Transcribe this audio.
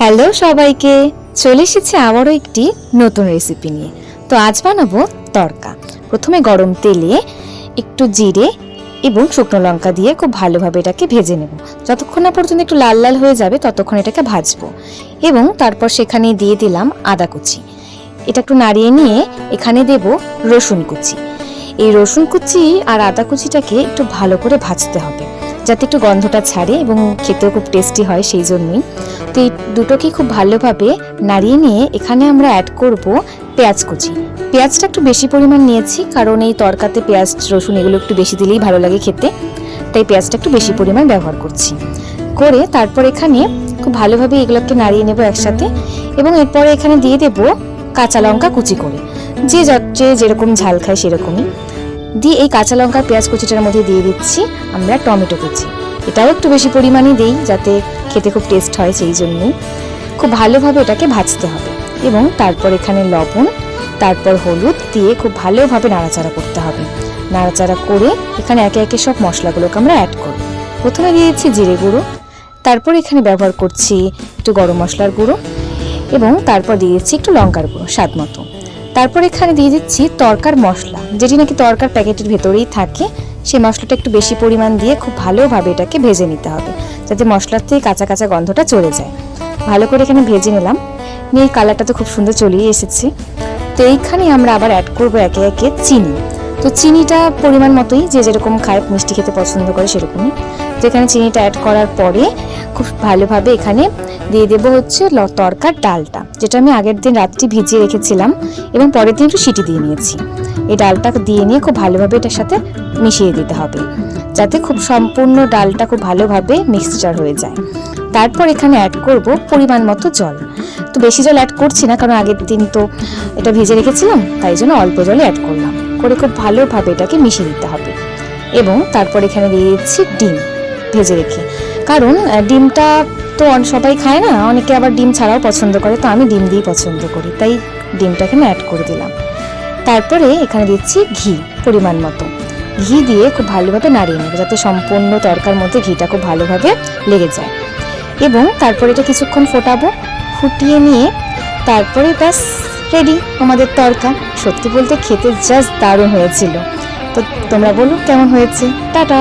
Hello সবাইকে, চলে এসেছে আবারও একটি নতুন রেসিপি নিয়ে। তো আজ বানাবো তরকা প্রথমে গরম তেলে একটু জিরে এবং শুকনো লঙ্কা দিয়ে খুব ভালোভাবে এটাকে ভেজে নেব। যতক্ষণ না পর্যন্ত একটু লাল লাল হয়ে যাবে, ততক্ষণ এটাকে ভাজবো। এবং তারপর সেখানে দিয়ে দিলাম আদা কুচি। এটা একটু নাড়িয়ে নিয়ে এখানে দেব রসুন কুচি। এই রসুন কুচি আর আদা কুচিটাকে একটু ভালো করে ভাজতে হবে, যাতে একটু গন্ধটা ছাড়ে এবং খেতেও খুব টেস্টি হয় সেই জন্যই। তো এই দুটোকে খুব ভালোভাবে নাড়িয়ে নিয়ে এখানে আমরা অ্যাড করব পেঁয়াজ কুচি। পেঁয়াজটা একটু বেশি পরিমাণ নিয়েছি, কারণ এই তরকাতে পেঁয়াজ, রসুন এগুলো একটু বেশি দিলেই ভালো লাগে খেতে। তাই পেঁয়াজটা একটু বেশি পরিমাণ ব্যবহার করছি। করে তারপর এখানে খুব ভালোভাবে এগুলোকে নাড়িয়ে নেব একসাথে এবং এরপরে এখানে দিয়ে দেব কাঁচা লঙ্কা কুচি করে। যে যে যেরকম ঝাল খায় সেরকমই। দিয়ে এই কাঁচা লঙ্কা, পেঁয়াজ কুচিটার মধ্যে দিয়ে দিচ্ছি আমরা টমেটো কুচি। এটাও একটু বেশি পরিমাণে দেই যাতে খেতে খুব টেস্ট হয় সেই জন্যই খুব ভালোভাবে এটাকে ভাজতে হবে এবং তারপর এখানে লবণ, তারপর হলুদ দিয়ে খুব ভালোভাবে নাড়াচাড়া করতে হবে। নাড়াচাড়া করে এখানে একে একে সব মশলাগুলোকে আমরা অ্যাড করব। প্রথমে দিয়ে দিচ্ছি জিরে গুঁড়ো, তারপর এখানে ব্যবহার করছি একটু গরম মশলার গুঁড়ো এবং তারপর দিয়ে দিচ্ছি একটু লঙ্কার গুঁড়ো স্বাদ মতো। তারপর এখানে দিয়ে দিচ্ছি তরকার মশলা, যেটি নাকি তরকার প্যাকেটের ভেতরেই থাকে সেই মশলাটা একটু বেশি পরিমাণ দিয়ে খুব ভালোভাবে এটাকে ভেজে নিতে হবে, যাতে মশলার থেকে কাঁচা কাঁচা গন্ধটা চলে যায়। ভালো করে এখানে ভেজে নিলাম। নিয়ে কালারটা তো খুব সুন্দর চলেই এসেছে। তো এইখানে আমরা আবার অ্যাড করব একে একে চিনি। তো চিনিটা পরিমাণ মতোই যে যেরকম খায়, মিষ্টি খেতে পছন্দ করে সেরকমই। তো এখানে চিনিটা অ্যাড করার পরে খুব ভালোভাবে এখানে দিয়ে দেবো হচ্ছে তরকার ডালটা, যেটা আমি আগের দিন রাত্রি ভিজিয়ে রেখেছিলাম এবং পরের দিন একটু সিটি দিয়ে নিয়েছি। এই ডালটা দিয়ে নিয়ে খুব ভালোভাবে এটার সাথে মিশিয়ে দিতে হবে। যাতে খুব সম্পূর্ণ ডালটা খুব ভালোভাবে মিক্সচার হয়ে যায়। তারপর এখানে অ্যাড করব পরিমাণ মতো জল। তো বেশি জল অ্যাড করছি না, কারণ আগের দিন তো এটা ভেজে রেখেছিলাম, তাই জন্য অল্প জলে অ্যাড করলাম। করে খুব ভালোভাবে এটাকে মিশিয়ে দিতে হবে। এবং তারপর এখানে দিয়ে দিচ্ছি ডিম ভেজে রেখে। কারণ ডিমটা তো সবাই খায় না, অনেকে আবার ডিম ছাড়াও পছন্দ করে, তো আমি ডিম দিয়েই পছন্দ করি, তাই ডিমটাকে আমি অ্যাড করে দিলাম। তারপরে এখানে দিচ্ছি ঘি, পরিমাণ মতো। ঘি দিয়ে খুব ভালোভাবে নাড়িয়ে নেবে যাতে সম্পূর্ণ তরকার মধ্যে ঘিটা খুব ভালোভাবে লেগে যায়। এবং তারপরে এটা কিছুক্ষণ ফোটাবো, ফুটিয়ে নিয়ে তারপরে ব্যাস রেডি আমাদের তরকা। সত্যি বলতে খেতে জাস্ট দারুণ হয়েছিল। তো তোমরা বলো কেমন হয়েছে? টাটা!